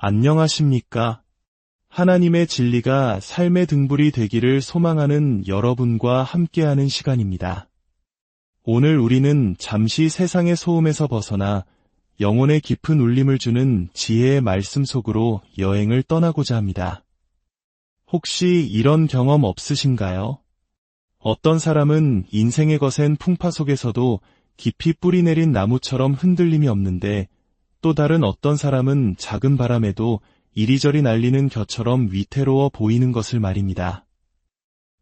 안녕하십니까? 하나님의 진리가 삶의 등불이 되기를 소망하는 여러분과 함께하는 시간입니다. 오늘 우리는 잠시 세상의 소음에서 벗어나 영혼의 깊은 울림을 주는 지혜의 말씀 속으로 여행을 떠나고자 합니다. 혹시 이런 경험 없으신가요? 어떤 사람은 인생의 거센 풍파 속에서도 깊이 뿌리 내린 나무처럼 흔들림이 없는데 또 다른 어떤 사람은 작은 바람에도 이리저리 날리는 겨처럼 위태로워 보이는 것을 말입니다.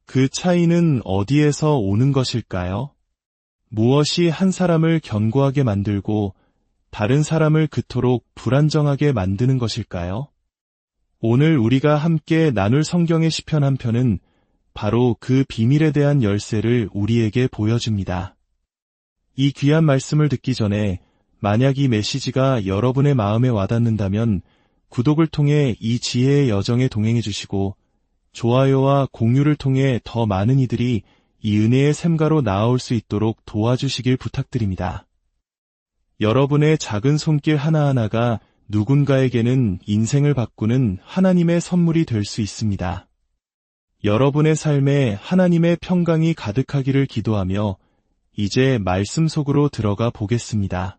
그 차이는 어디에서 오는 것일까요? 무엇이 한 사람을 견고하게 만들고 다른 사람을 그토록 불안정하게 만드는 것일까요? 오늘 우리가 함께 나눌 성경의 시편 한 편은 바로 그 비밀에 대한 열쇠를 우리에게 보여줍니다. 이 귀한 말씀을 듣기 전에 만약 이 메시지가 여러분의 마음에 와닿는다면 구독을 통해 이 지혜의 여정에 동행해 주시고 좋아요와 공유를 통해 더 많은 이들이 이 은혜의 샘가로 나아올 수 있도록 도와주시길 부탁드립니다. 여러분의 작은 손길 하나하나가 누군가에게는 인생을 바꾸는 하나님의 선물이 될 수 있습니다. 여러분의 삶에 하나님의 평강이 가득하기를 기도하며 이제 말씀 속으로 들어가 보겠습니다.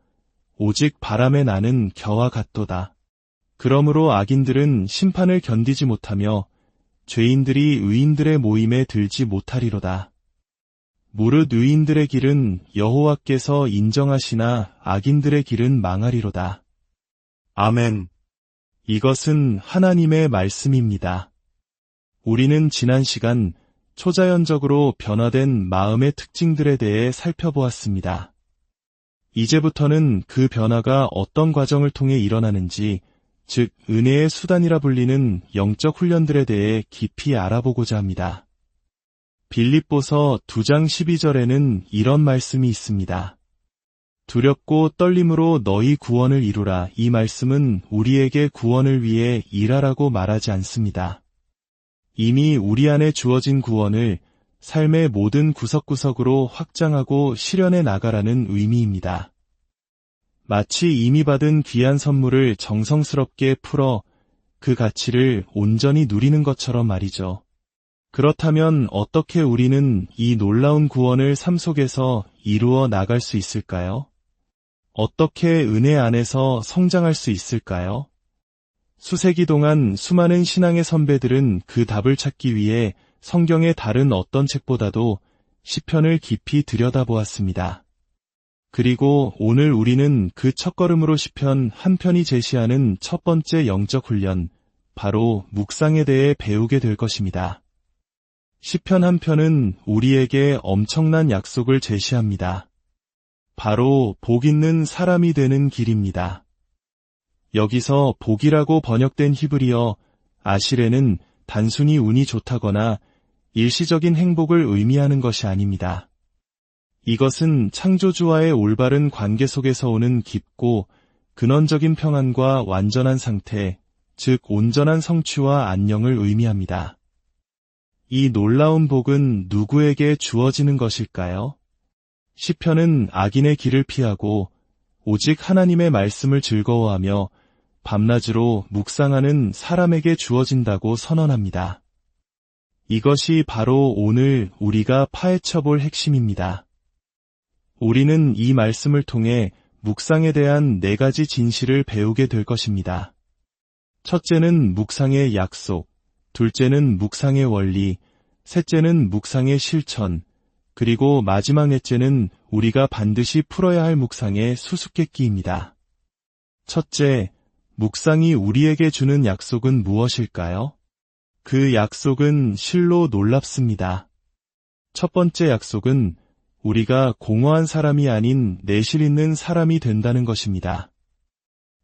오직 바람에 나는 겨와 같도다. 그러므로 악인들은 심판을 견디지 못하며 죄인들이 의인들의 모임에 들지 못하리로다. 무릇 의인들의 길은 여호와께서 인정하시나 악인들의 길은 망하리로다. 아멘. 이것은 하나님의 말씀입니다. 우리는 지난 시간 초자연적으로 변화된 마음의 특징들에 대해 살펴보았습니다. 이제부터는 그 변화가 어떤 과정을 통해 일어나는지, 즉, 은혜의 수단이라 불리는 영적 훈련들에 대해 깊이 알아보고자 합니다. 빌립보서 2장 12절에는 이런 말씀이 있습니다. 두렵고 떨림으로 너희 구원을 이루라. 이 말씀은 우리에게 구원을 위해 일하라고 말하지 않습니다. 이미 우리 안에 주어진 구원을 삶의 모든 구석구석으로 확장하고 실현해 나가라는 의미입니다. 마치 이미 받은 귀한 선물을 정성스럽게 풀어 그 가치를 온전히 누리는 것처럼 말이죠. 그렇다면 어떻게 우리는 이 놀라운 구원을 삶 속에서 이루어 나갈 수 있을까요? 어떻게 은혜 안에서 성장할 수 있을까요? 수세기 동안 수많은 신앙의 선배들은 그 답을 찾기 위해 성경의 다른 어떤 책보다도 시편을 깊이 들여다보았습니다. 그리고 오늘 우리는 그 첫걸음으로 시편 한 편이 제시하는 첫 번째 영적 훈련, 바로 묵상에 대해 배우게 될 것입니다. 시편 한 편은 우리에게 엄청난 약속을 제시합니다. 바로 복 있는 사람이 되는 길입니다. 여기서 복이라고 번역된 히브리어 아실에는 단순히 운이 좋다거나 일시적인 행복을 의미하는 것이 아닙니다. 이것은 창조주와의 올바른 관계 속에서 오는 깊고 근원적인 평안과 완전한 상태, 즉 온전한 성취와 안녕을 의미합니다. 이 놀라운 복은 누구에게 주어지는 것일까요? 시편은 악인의 길을 피하고 오직 하나님의 말씀을 즐거워하며 밤낮으로 묵상하는 사람에게 주어진다고 선언합니다. 이것이 바로 오늘 우리가 파헤쳐 볼 핵심입니다. 우리는 이 말씀을 통해 묵상에 대한 네 가지 진실을 배우게 될 것입니다. 첫째는 묵상의 약속, 둘째는 묵상의 원리, 셋째는 묵상의 실천, 그리고 마지막 넷째는 우리가 반드시 풀어야 할 묵상의 수수께끼입니다. 첫째, 묵상이 우리에게 주는 약속은 무엇일까요? 그 약속은 실로 놀랍습니다. 첫 번째 약속은 우리가 공허한 사람이 아닌 내실 있는 사람이 된다는 것입니다.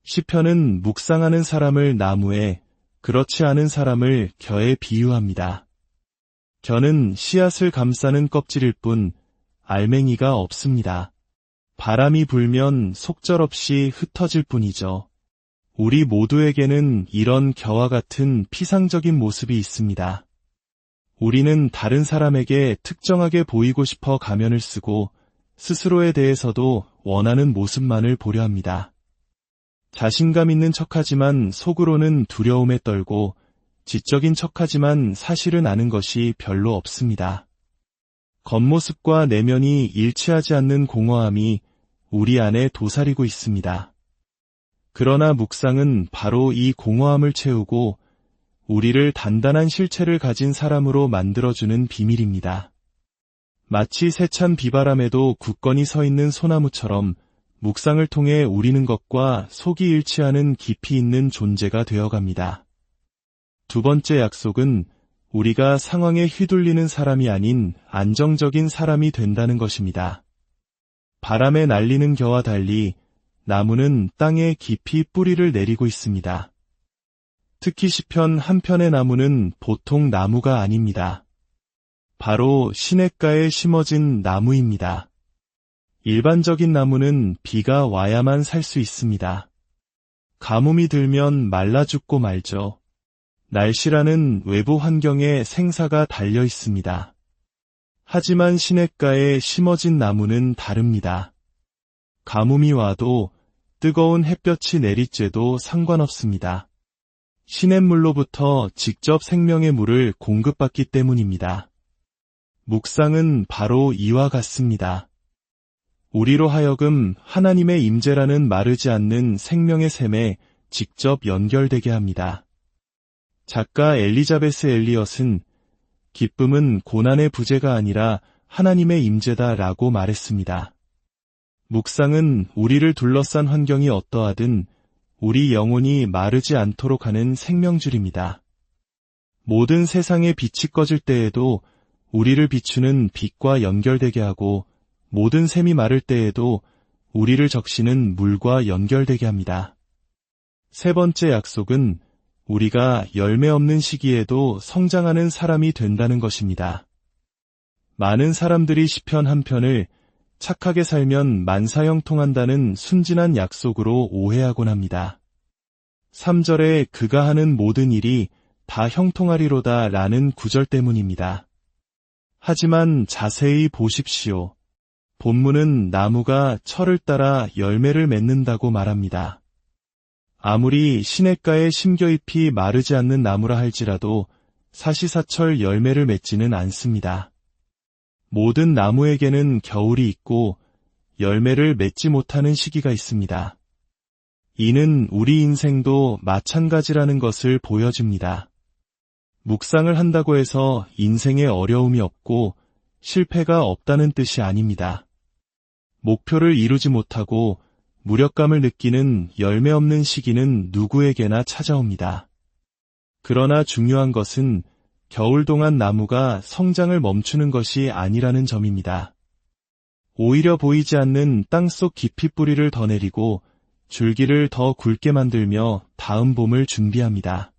시편은 묵상하는 사람을 나무에 그렇지 않은 사람을 겨에 비유합니다. 겨는 씨앗을 감싸는 껍질일 뿐 알맹이가 없습니다. 바람이 불면 속절없이 흩어질 뿐이죠. 우리 모두에게는 이런 겨와 같은 피상적인 모습이 있습니다. 우리는 다른 사람에게 특정하게 보이고 싶어 가면을 쓰고 스스로에 대해서도 원하는 모습만을 보려 합니다. 자신감 있는 척하지만 속으로는 두려움에 떨고 지적인 척하지만 사실은 아는 것이 별로 없습니다. 겉모습과 내면이 일치하지 않는 공허함이 우리 안에 도사리고 있습니다. 그러나 묵상은 바로 이 공허함을 채우고 우리를 단단한 실체를 가진 사람으로 만들어주는 비밀입니다. 마치 세찬 비바람에도 굳건히 서 있는 소나무처럼 묵상을 통해 우리는 것과 속이 일치하는 깊이 있는 존재가 되어갑니다. 두 번째 약속은 우리가 상황에 휘둘리는 사람이 아닌 안정적인 사람이 된다는 것입니다. 바람에 날리는 겨와 달리 나무는 땅에 깊이 뿌리를 내리고 있습니다. 특히 시편 한편의 나무는 보통 나무가 아닙니다. 바로 시냇가에 심어진 나무입니다. 일반적인 나무는 비가 와야만 살 수 있습니다. 가뭄이 들면 말라 죽고 말죠. 날씨라는 외부 환경에 생사가 달려 있습니다. 하지만 시냇가에 심어진 나무는 다릅니다. 가뭄이 와도 뜨거운 햇볕이 내리쬐도 상관없습니다. 시냇물로부터 직접 생명의 물을 공급받기 때문입니다. 묵상은 바로 이와 같습니다. 우리로 하여금 하나님의 임재라는 마르지 않는 생명의 샘에 직접 연결되게 합니다. 작가 엘리자베스 엘리엇은 기쁨은 고난의 부재가 아니라 하나님의 임재다라고 말했습니다. 묵상은 우리를 둘러싼 환경이 어떠하든 우리 영혼이 마르지 않도록 하는 생명줄입니다. 모든 세상의 빛이 꺼질 때에도 우리를 비추는 빛과 연결되게 하고 모든 샘이 마를 때에도 우리를 적시는 물과 연결되게 합니다. 세 번째 약속은 우리가 열매 없는 시기에도 성장하는 사람이 된다는 것입니다. 많은 사람들이 시편 한 편을 착하게 살면 만사형 통한다는 순진한 약속으로 오해하곤 합니다. 3절에 그가 하는 모든 일이 다 형통하리로다 라는 구절 때문입니다. 하지만 자세히 보십시오. 본문은 나무가 철을 따라 열매를 맺는다고 말합니다. 아무리 시냇가에 심겨 잎이 마르지 않는 나무라 할지라도 사시사철 열매를 맺지는 않습니다. 모든 나무에게는 겨울이 있고 열매를 맺지 못하는 시기가 있습니다. 이는 우리 인생도 마찬가지라는 것을 보여줍니다. 묵상을 한다고 해서 인생에 어려움이 없고 실패가 없다는 뜻이 아닙니다. 목표를 이루지 못하고 무력감을 느끼는 열매 없는 시기는 누구에게나 찾아옵니다. 그러나 중요한 것은 겨울 동안 나무가 성장을 멈추는 것이 아니라는 점입니다. 오히려 보이지 않는 땅속 깊이 뿌리를 더 내리고 줄기를 더 굵게 만들며 다음 봄을 준비합니다.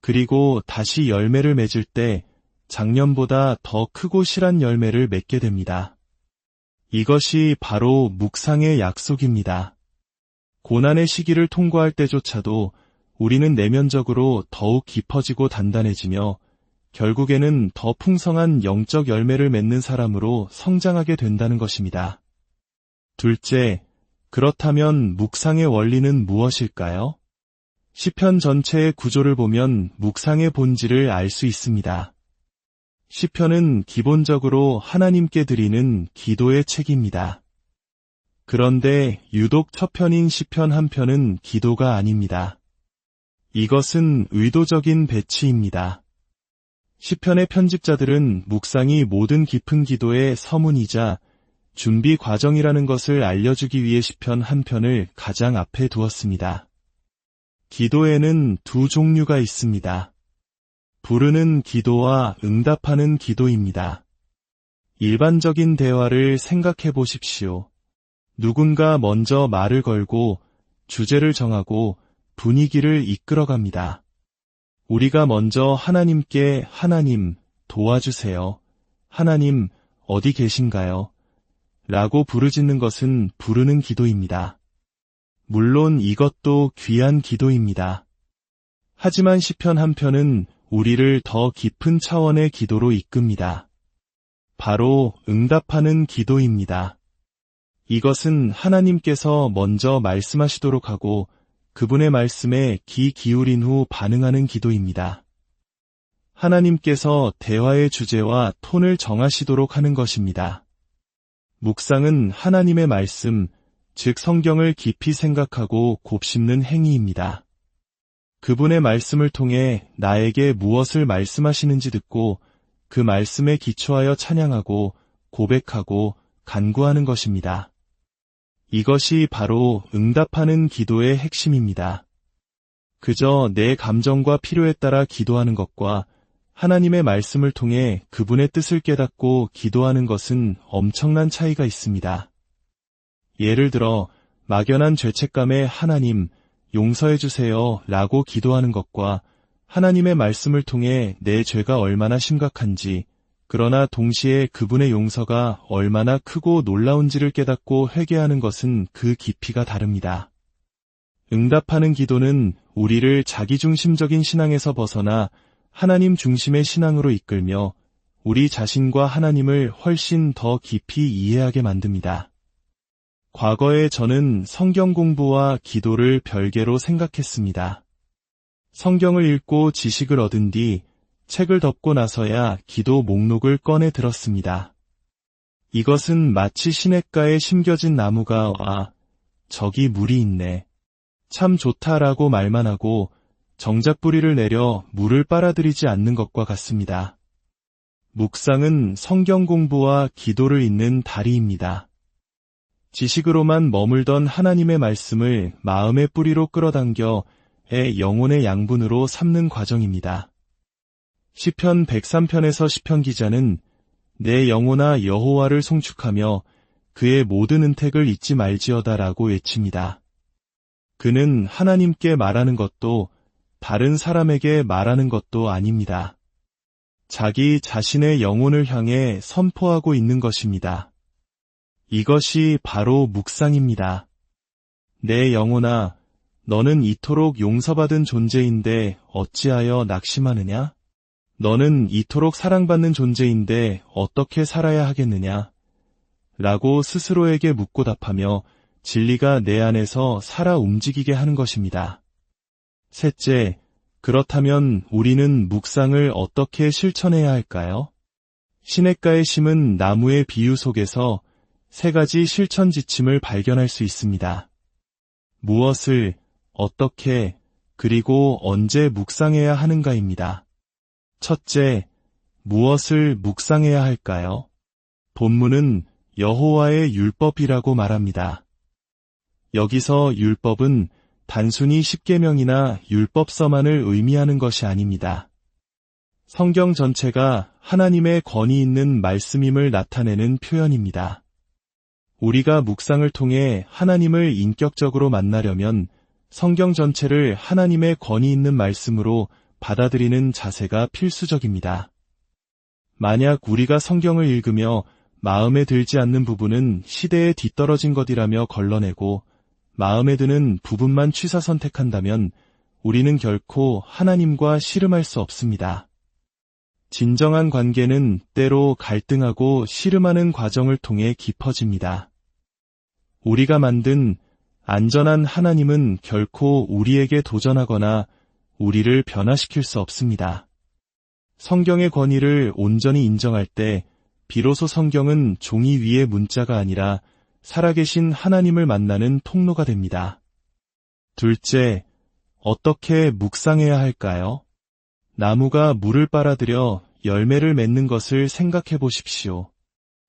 그리고 다시 열매를 맺을 때 작년보다 더 크고 실한 열매를 맺게 됩니다. 이것이 바로 묵상의 약속입니다. 고난의 시기를 통과할 때조차도 우리는 내면적으로 더욱 깊어지고 단단해지며 결국에는 더 풍성한 영적 열매를 맺는 사람으로 성장하게 된다는 것입니다. 둘째, 그렇다면 묵상의 원리는 무엇일까요? 시편 전체의 구조를 보면 묵상의 본질을 알 수 있습니다. 시편은 기본적으로 하나님께 드리는 기도의 책입니다. 그런데 유독 첫 편인 시편 한 편은 기도가 아닙니다. 이것은 의도적인 배치입니다. 시편의 편집자들은 묵상이 모든 깊은 기도의 서문이자 준비 과정이라는 것을 알려주기 위해 시편 한 편을 가장 앞에 두었습니다. 기도에는 두 종류가 있습니다. 부르는 기도와 응답하는 기도입니다. 일반적인 대화를 생각해 보십시오. 누군가 먼저 말을 걸고 주제를 정하고 분위기를 이끌어 갑니다. 우리가 먼저 하나님께 하나님 도와주세요. 하나님 어디 계신가요? 라고 부르짖는 것은 부르는 기도입니다. 물론 이것도 귀한 기도입니다. 하지만 시편 한 편은 우리를 더 깊은 차원의 기도로 이끕니다. 바로 응답하는 기도입니다. 이것은 하나님께서 먼저 말씀하시도록 하고 그분의 말씀에 귀 기울인 후 반응하는 기도입니다. 하나님께서 대화의 주제와 톤을 정하시도록 하는 것입니다. 묵상은 하나님의 말씀, 즉 성경을 깊이 생각하고 곱씹는 행위입니다. 그분의 말씀을 통해 나에게 무엇을 말씀하시는지 듣고 그 말씀에 기초하여 찬양하고 고백하고 간구하는 것입니다. 이것이 바로 응답하는 기도의 핵심입니다. 그저 내 감정과 필요에 따라 기도하는 것과 하나님의 말씀을 통해 그분의 뜻을 깨닫고 기도하는 것은 엄청난 차이가 있습니다. 예를 들어 막연한 죄책감에 하나님 용서해 주세요 라고 기도하는 것과 하나님의 말씀을 통해 내 죄가 얼마나 심각한지 그러나 동시에 그분의 용서가 얼마나 크고 놀라운지를 깨닫고 회개하는 것은 그 깊이가 다릅니다. 응답하는 기도는 우리를 자기중심적인 신앙에서 벗어나 하나님 중심의 신앙으로 이끌며 우리 자신과 하나님을 훨씬 더 깊이 이해하게 만듭니다. 과거에 저는 성경 공부와 기도를 별개로 생각했습니다. 성경을 읽고 지식을 얻은 뒤 책을 덮고 나서야 기도 목록을 꺼내 들었습니다. 이것은 마치 시냇가에 심겨진 나무가 와, 저기 물이 있네. 참 좋다라고 말만 하고 정작 뿌리를 내려 물을 빨아들이지 않는 것과 같습니다. 묵상은 성경 공부와 기도를 잇는 다리입니다. 지식으로만 머물던 하나님의 말씀을 마음의 뿌리로 끌어당겨 애 영혼의 양분으로 삼는 과정입니다. 시편 103편에서 시편 기자는 내 영혼아 여호와를 송축하며 그의 모든 은택을 잊지 말지어다라고 외칩니다. 그는 하나님께 말하는 것도 다른 사람에게 말하는 것도 아닙니다. 자기 자신의 영혼을 향해 선포하고 있는 것입니다. 이것이 바로 묵상입니다. 내 영혼아, 너는 이토록 용서받은 존재인데 어찌하여 낙심하느냐? 너는 이토록 사랑받는 존재인데 어떻게 살아야 하겠느냐? 라고 스스로에게 묻고 답하며 진리가 내 안에서 살아 움직이게 하는 것입니다. 셋째, 그렇다면 우리는 묵상을 어떻게 실천해야 할까요? 시냇가에 심은 나무의 비유 속에서 세 가지 실천 지침을 발견할 수 있습니다. 무엇을, 어떻게, 그리고 언제 묵상해야 하는가입니다. 첫째, 무엇을 묵상해야 할까요? 본문은 여호와의 율법이라고 말합니다. 여기서 율법은 단순히 십계명이나 율법서만을 의미하는 것이 아닙니다. 성경 전체가 하나님의 권위 있는 말씀임을 나타내는 표현입니다. 우리가 묵상을 통해 하나님을 인격적으로 만나려면 성경 전체를 하나님의 권위 있는 말씀으로 받아들이는 자세가 필수적입니다. 만약 우리가 성경을 읽으며 마음에 들지 않는 부분은 시대에 뒤떨어진 것이라며 걸러내고 마음에 드는 부분만 취사 선택한다면 우리는 결코 하나님과 씨름할 수 없습니다. 진정한 관계는 때로 갈등하고 씨름하는 과정을 통해 깊어집니다. 우리가 만든 안전한 하나님은 결코 우리에게 도전하거나 우리를 변화시킬 수 없습니다. 성경의 권위를 온전히 인정할 때 비로소 성경은 종이 위의 문자가 아니라 살아계신 하나님을 만나는 통로가 됩니다. 둘째, 어떻게 묵상해야 할까요? 나무가 물을 빨아들여 열매를 맺는 것을 생각해 보십시오.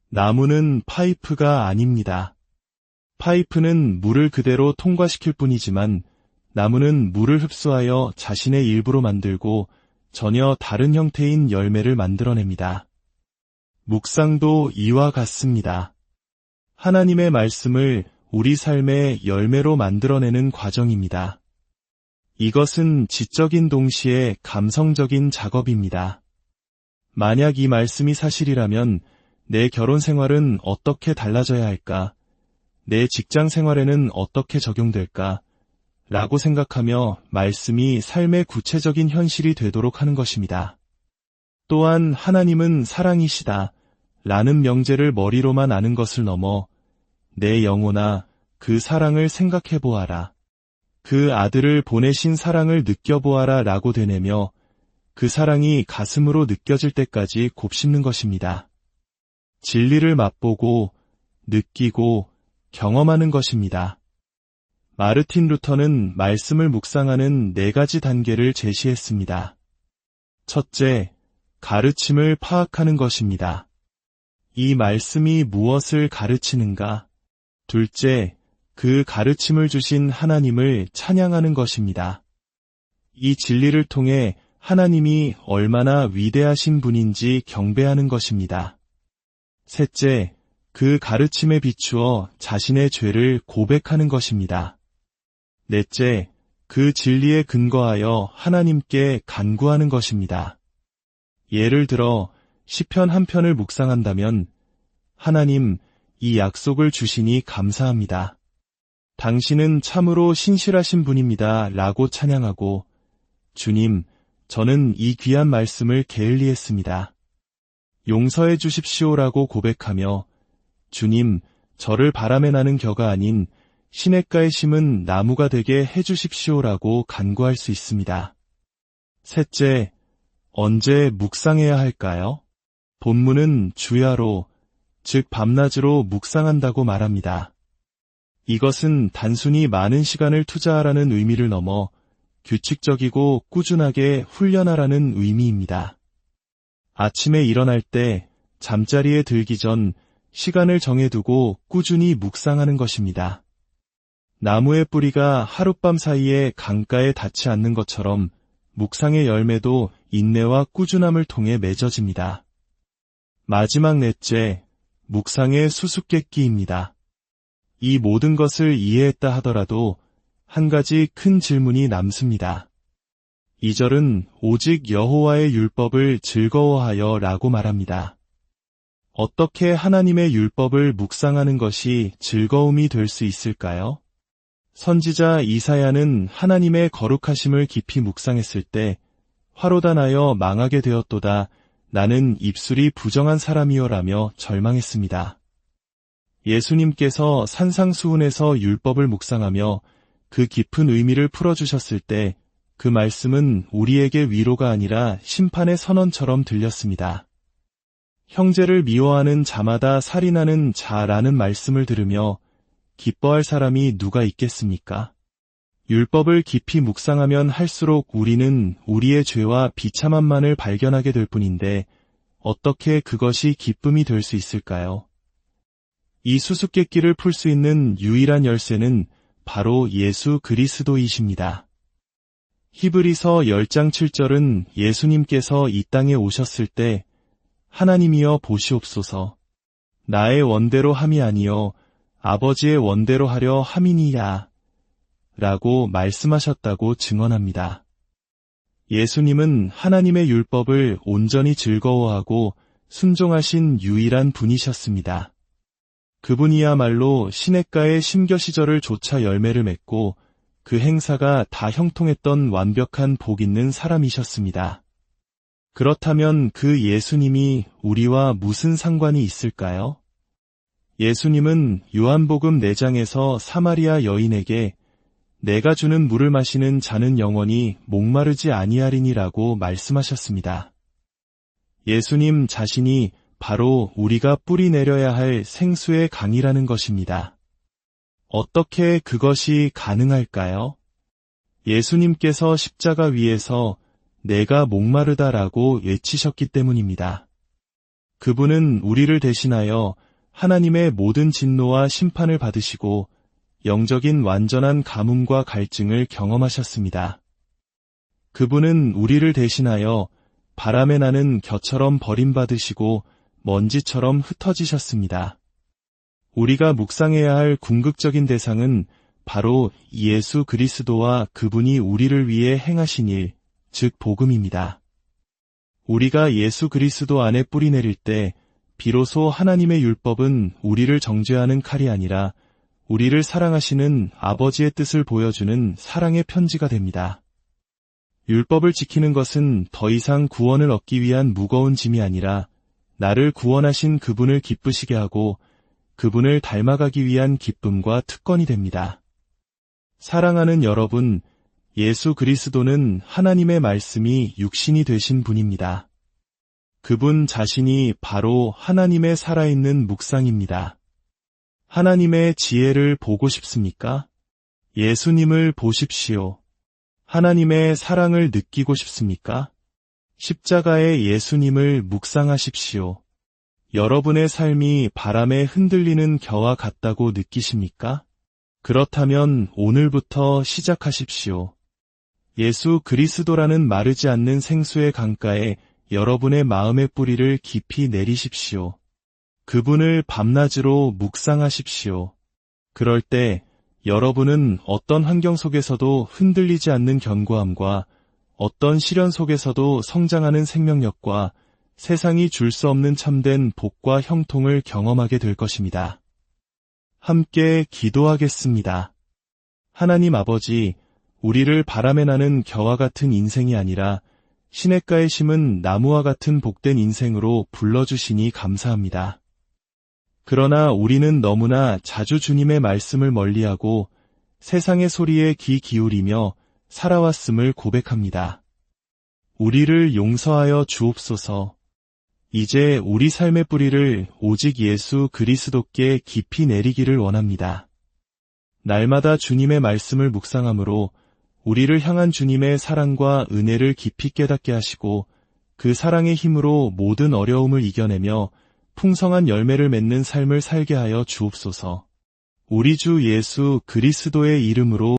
나무는 파이프가 아닙니다. 파이프는 물을 그대로 통과시킬 뿐이지만 나무는 물을 흡수하여 자신의 일부로 만들고 전혀 다른 형태인 열매를 만들어냅니다. 묵상도 이와 같습니다. 하나님의 말씀을 우리 삶의 열매로 만들어내는 과정입니다. 이것은 지적인 동시에 감성적인 작업입니다. 만약 이 말씀이 사실이라면 내 결혼 생활은 어떻게 달라져야 할까? 내 직장 생활에는 어떻게 적용될까? 라고 생각하며 말씀이 삶의 구체적인 현실이 되도록 하는 것입니다. 또한 하나님은 사랑이시다 라는 명제를 머리로만 아는 것을 넘어 내 영혼아 그 사랑을 생각해 보아라. 그 아들을 보내신 사랑을 느껴보아라 라고 되뇌며 그 사랑이 가슴으로 느껴질 때까지 곱씹는 것입니다. 진리를 맛보고 느끼고 경험하는 것입니다. 마르틴 루터는 말씀을 묵상하는 네 가지 단계를 제시했습니다. 첫째, 가르침을 파악하는 것입니다. 이 말씀이 무엇을 가르치는가? 둘째, 그 가르침을 주신 하나님을 찬양하는 것입니다. 이 진리를 통해 하나님이 얼마나 위대하신 분인지 경배하는 것입니다. 셋째, 그 가르침에 비추어 자신의 죄를 고백하는 것입니다. 넷째, 그 진리에 근거하여 하나님께 간구하는 것입니다. 예를 들어 시편 한 편을 묵상한다면 하나님 이 약속을 주시니 감사합니다. 당신은 참으로 신실하신 분입니다. 라고 찬양하고 주님, 저는 이 귀한 말씀을 게을리했습니다. 용서해 주십시오라고 고백하며 주님, 저를 바람에 나는 겨가 아닌 시냇가에 심은 나무가 되게 해주십시오라고 간구할 수 있습니다. 셋째, 언제 묵상해야 할까요? 본문은 주야로, 즉 밤낮으로 묵상한다고 말합니다. 이것은 단순히 많은 시간을 투자하라는 의미를 넘어 규칙적이고 꾸준하게 훈련하라는 의미입니다. 아침에 일어날 때 잠자리에 들기 전 시간을 정해두고 꾸준히 묵상하는 것입니다. 나무의 뿌리가 하룻밤 사이에 강가에 닿지 않는 것처럼 묵상의 열매도 인내와 꾸준함을 통해 맺어집니다. 마지막 넷째, 묵상의 수수께끼입니다. 이 모든 것을 이해했다 하더라도 한 가지 큰 질문이 남습니다. 이 절은 오직 여호와의 율법을 즐거워하여 라고 말합니다. 어떻게 하나님의 율법을 묵상하는 것이 즐거움이 될 수 있을까요? 선지자 이사야는 하나님의 거룩하심을 깊이 묵상했을 때 화로다 나여 망하게 되었도다 나는 입술이 부정한 사람이여라며 절망했습니다. 예수님께서 산상수훈에서 율법을 묵상하며 그 깊은 의미를 풀어주셨을 때 그 말씀은 우리에게 위로가 아니라 심판의 선언처럼 들렸습니다. 형제를 미워하는 자마다 살인하는 자라는 말씀을 들으며 기뻐할 사람이 누가 있겠습니까? 율법을 깊이 묵상하면 할수록 우리는 우리의 죄와 비참함만을 발견하게 될 뿐인데 어떻게 그것이 기쁨이 될 수 있을까요? 이 수수께끼를 풀 수 있는 유일한 열쇠는 바로 예수 그리스도이십니다. 히브리서 10장 7절은 예수님께서 이 땅에 오셨을 때 하나님이여 보시옵소서 나의 원대로 함이 아니여 아버지의 원대로 하려 함이니야 라고 말씀하셨다고 증언합니다. 예수님은 하나님의 율법을 온전히 즐거워하고 순종하신 유일한 분이셨습니다. 그분이야말로 시냇가의 심겨 시절을 조차 열매를 맺고 그 행사가 다 형통했던 완벽한 복 있는 사람이셨습니다. 그렇다면 그 예수님이 우리와 무슨 상관이 있을까요? 예수님은 요한복음 4장에서 사마리아 여인에게 내가 주는 물을 마시는 자는 영원히 목마르지 아니하리니라고 말씀하셨습니다. 예수님 자신이 바로 우리가 뿌리 내려야 할 생수의 강이라는 것입니다. 어떻게 그것이 가능할까요? 예수님께서 십자가 위에서 내가 목마르다라고 외치셨기 때문입니다. 그분은 우리를 대신하여 하나님의 모든 진노와 심판을 받으시고 영적인 완전한 가뭄과 갈증을 경험하셨습니다. 그분은 우리를 대신하여 바람에 나는 겨처럼 버림받으시고 먼지처럼 흩어지셨습니다. 우리가 묵상해야 할 궁극적인 대상은 바로 예수 그리스도와 그분이 우리를 위해 행하신 일, 즉 복음입니다. 우리가 예수 그리스도 안에 뿌리 내릴 때 비로소 하나님의 율법은 우리를 정죄하는 칼이 아니라 우리를 사랑하시는 아버지의 뜻을 보여주는 사랑의 편지가 됩니다. 율법을 지키는 것은 더 이상 구원을 얻기 위한 무거운 짐이 아니라 나를 구원하신 그분을 기쁘시게 하고 그분을 닮아가기 위한 기쁨과 특권이 됩니다. 사랑하는 여러분, 예수 그리스도는 하나님의 말씀이 육신이 되신 분입니다. 그분 자신이 바로 하나님의 살아있는 묵상입니다. 하나님의 지혜를 보고 싶습니까? 예수님을 보십시오. 하나님의 사랑을 느끼고 싶습니까? 십자가의 예수님을 묵상하십시오. 여러분의 삶이 바람에 흔들리는 겨와 같다고 느끼십니까? 그렇다면 오늘부터 시작하십시오. 예수 그리스도라는 마르지 않는 생수의 강가에 여러분의 마음의 뿌리를 깊이 내리십시오. 그분을 밤낮으로 묵상하십시오. 그럴 때 여러분은 어떤 환경 속에서도 흔들리지 않는 견고함과 어떤 시련 속에서도 성장하는 생명력과 세상이 줄 수 없는 참된 복과 형통을 경험하게 될 것입니다. 함께 기도하겠습니다. 하나님 아버지, 우리를 바람에 나는 겨와 같은 인생이 아니라 시냇가에 심은 나무와 같은 복된 인생으로 불러주시니 감사합니다. 그러나 우리는 너무나 자주 주님의 말씀을 멀리하고 세상의 소리에 귀 기울이며 살아왔음을 고백합니다. 우리를 용서하여 주옵소서. 이제 우리 삶의 뿌리를 오직 예수 그리스도께 깊이 내리기를 원합니다. 날마다 주님의 말씀을 묵상함으로 우리를 향한 주님의 사랑과 은혜를 깊이 깨닫게 하시고 그 사랑의 힘으로 모든 어려움을 이겨내며 풍성한 열매를 맺는 삶을 살게 하여 주옵소서. 우리 주 예수 그리스도의 이름으로